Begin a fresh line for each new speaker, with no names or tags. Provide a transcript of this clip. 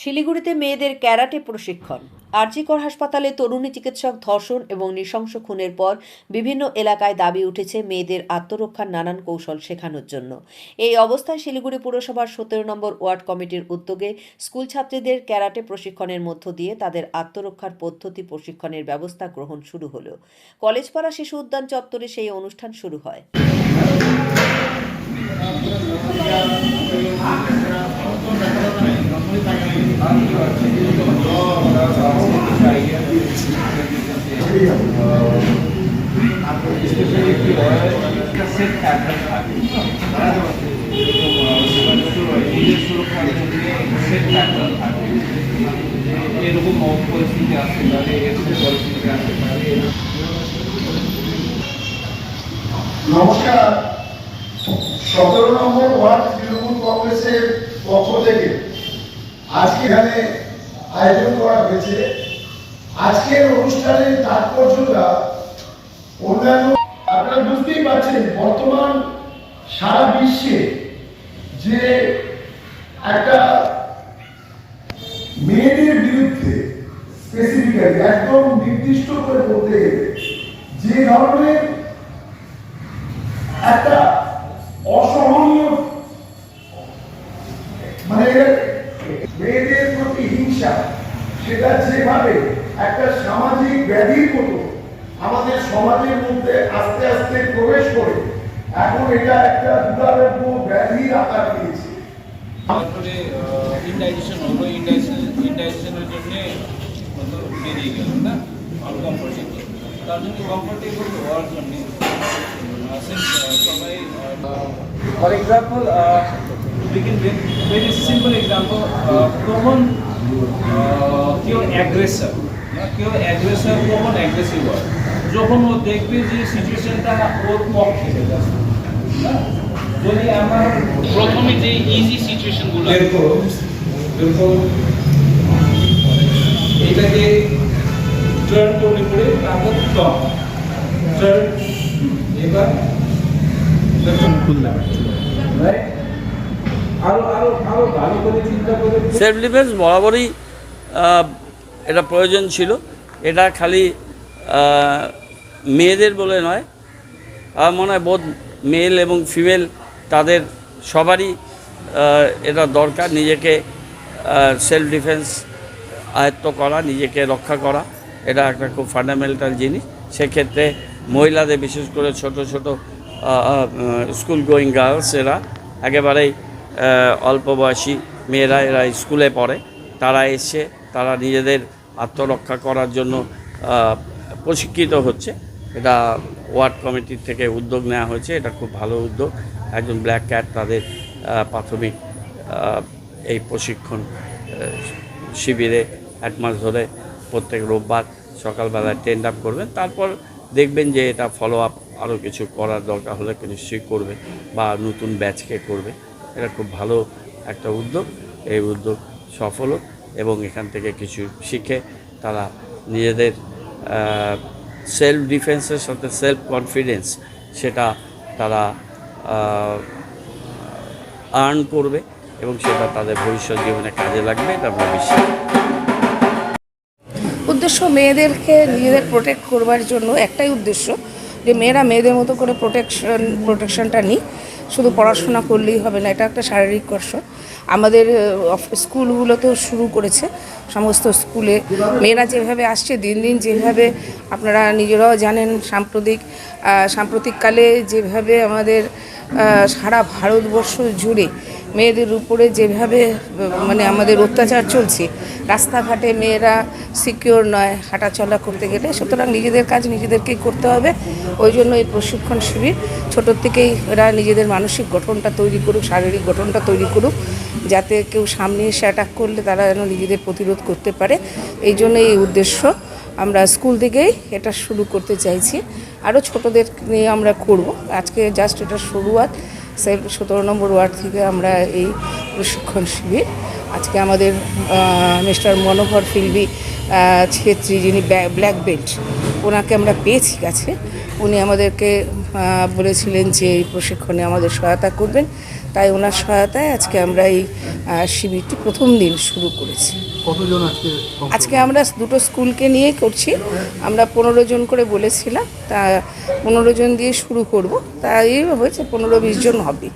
শিলিগুড়িতে মেয়েদের ক্যারাটে প্রশিক্ষণ। আরজিকর হাসপাতালে তরুণী চিকিৎসক ধর্ষণ এবং নৃশংস খুনের পর বিভিন্ন এলাকায় দাবি উঠেছে মেয়েদের আত্মরক্ষার নানান কৌশল শেখানোর জন্য। এই অবস্থায় শিলিগুড়ি পুরসভার সতেরো নম্বর ওয়ার্ড কমিটির উদ্যোগে স্কুল ছাত্রীদের ক্যারাটে প্রশিক্ষণের মধ্য দিয়ে তাদের আত্মরক্ষার পদ্ধতি প্রশিক্ষণের ব্যবস্থা গ্রহণ শুরু হলো। কলেজপাড়া শিশু উদ্যান চত্বরে সেই অনুষ্ঠান শুরু হয়।
এরকম পরিস্থিতি আসতে পারে এরকম পরিস্থিতি আসতে পারে
নমস্কার। সতেরো নম্বর ওয়ার্ড তৃণমূল কংগ্রেসের পক্ষ থেকে আজকে এখানে আয়োজন করা হয়েছে। আজকের অনুষ্ঠানের তাৎপর্যটা অন্যান্য আপনারা বুঝতেই পারছেন, বর্তমান সারা বিশ্বে যে একটা মেয়েদের বিরুদ্ধে স্পেসিফিক্যালি একদম নির্দিষ্ট করে বলতে গেলে, যে ধরনের একটা অসহনীয় মানে সেটা যেভাবে একটা সামাজিক ব্যাধির মতো আমাদের সমাজের মধ্যে আস্তে আস্তে প্রবেশ করে এখন এটা একটা দুরারোগ্য ব্যাধির আকার নিয়েছে
তারপরে ইন্ডাইজেশন হলো ইন্ডাইজেশন ইন্ডাইজেশনের জন্য বেরিয়ে গেল না? আনকমফোর্টেবল তার জন্য কমফোর্টেবল হওয়ার জন্য সবাই for example begin with very simple example uh, common কেউ অ্যাগ্রেসর কেউ অ্যাগ্রেসর কমন অ্যাগ্রেসিভ হয়। যখন ও দেখবে যে সিচুয়েশনটা ওর পক্ষে হ্যাঁ? যদি আমার
প্রথমে যে ইজি সিচুয়েশনগুলো
এরকম এরকম এটাকে টার্ন করলে পরে তারপর টপ টার্ন এবার রাইট আরও আরও আরও ভালো করে চিন্তা করে
সেলফ ডিফেন্স বরাবরই এটা প্রয়োজন ছিল। এটা খালি মেয়েদের বলে নয়। আমার মনে হয় বোধ মেল এবং ফিমেল তাদের সবারই এটা দরকার নিজেকে সেলফ ডিফেন্স আয়ত্ত করা, নিজেকে রক্ষা করা। এটা একটা খুব ফান্ডামেন্টাল জিনিস। সেক্ষেত্রে মহিলাদের, বিশেষ করে ছোট ছোট স্কুল গোয়িং গার্লস এরা একেবারেই অল্প বয়সী মেয়েরা এরা স্কুলে পড়ে। তারা এসে তারা নিজেদের আত্মরক্ষা করার জন্য প্রশিক্ষিত হচ্ছে। এটা ওয়ার্ড কমিটির থেকে উদ্যোগ নেওয়া হয়েছে। এটা খুব ভালো উদ্যোগ। একজন ব্ল্যাক ক্যাট তাদের প্রাথমিক এই প্রশিক্ষণ শিবিরে এক মাস ধরে প্রত্যেক রোববার সকালবেলায় টেন্ড আপ করবেন। তারপর দেখবেন যে এটা ফলো আপ আরও কিছু করার দরকার হলে নিশ্চয়ই করবে বা নতুন ব্যাচকে করবে। এটা খুব ভালো একটা উদ্যোগ। এই উদ্যোগ সফল হোক এবং এখান থেকে কিছু শিখে তারা নিজেদের সেলফ ডিফেন্সের সাথে সেলফ কনফিডেন্স সেটা তারা আর্ন করবে এবং সেটা তাদের ভবিষ্যৎ জীবনে কাজে লাগবে এটা বিশ্বাস
উদ্দেশ্য মেয়েদেরকে নিজেদের প্রোটেক্ট করবার জন্য একটাই উদ্দেশ্য, যে মেয়েরা মেয়েদের মতো করে প্রোটেকশন প্রোটেকশনটা নিই শুধু পড়াশোনা করলেই হবে না, এটা একটা শারীরিক কষ্ট আমাদের স্কুলগুলোতেও শুরু করেছে সমস্ত স্কুলে। মেয়েরা যেভাবে আসছে, দিন দিন যেভাবে আপনারা নিজেরাও জানেন, সাম্প্রতিক সাম্প্রতিককালে যেভাবে আমাদের সারা ভারতবর্ষ জুড়ে মেয়েদের উপরে যেভাবে মানে আমাদের অত্যাচার চলছে, রাস্তাঘাটে মেয়েরা সিকিওর নয়, হাঁটাচলা করতে গেলে, সুতরাং নিজেদের কাজ নিজেদেরকেই করতে হবে। ওই জন্য এই প্রশিক্ষণ শিবির ছোটোর থেকেই এরা নিজেদের মানসিক গঠনটা তৈরি করুক, শারীরিক গঠনটা তৈরি করুক, যাতে কেউ সামনে এসে অ্যাটাক করলে তারা যেন নিজেদের প্রতিরোধ করতে পারে। এই জন্য এই উদ্দেশ্য। আমরা স্কুল থেকেই এটা শুরু করতে চাইছি। আরও ছোটদের নিয়ে আমরা করব। আজকে জাস্ট এটা শুরুয়াত। সতেরো নম্বর ওয়ার্ড থেকে আমরা এই প্রশিক্ষণ শিবির। আজকে আমাদের মিস্টার মনোহর ফিলবি ছেত্রী যিনি ব্ল্যাক বেল্ট, ওনাকে আমরা পেয়েছি কাছে। উনি আমাদেরকে বলেছিলেন যে এই প্রশিক্ষণে আমাদের সহায়তা করবেন। তাই ওনার সহায়তায় আজকে আমরা এই শিবিরটি প্রথম দিন শুরু করেছি।
আজকে
আজকে আমরা দুটো স্কুলকে নিয়ে করছি। আমরা পনেরো জন করে বলেছিলাম তা পনেরো জন দিয়ে শুরু করব। তা তাই হয়েছে পনেরো বিশ জন হবে।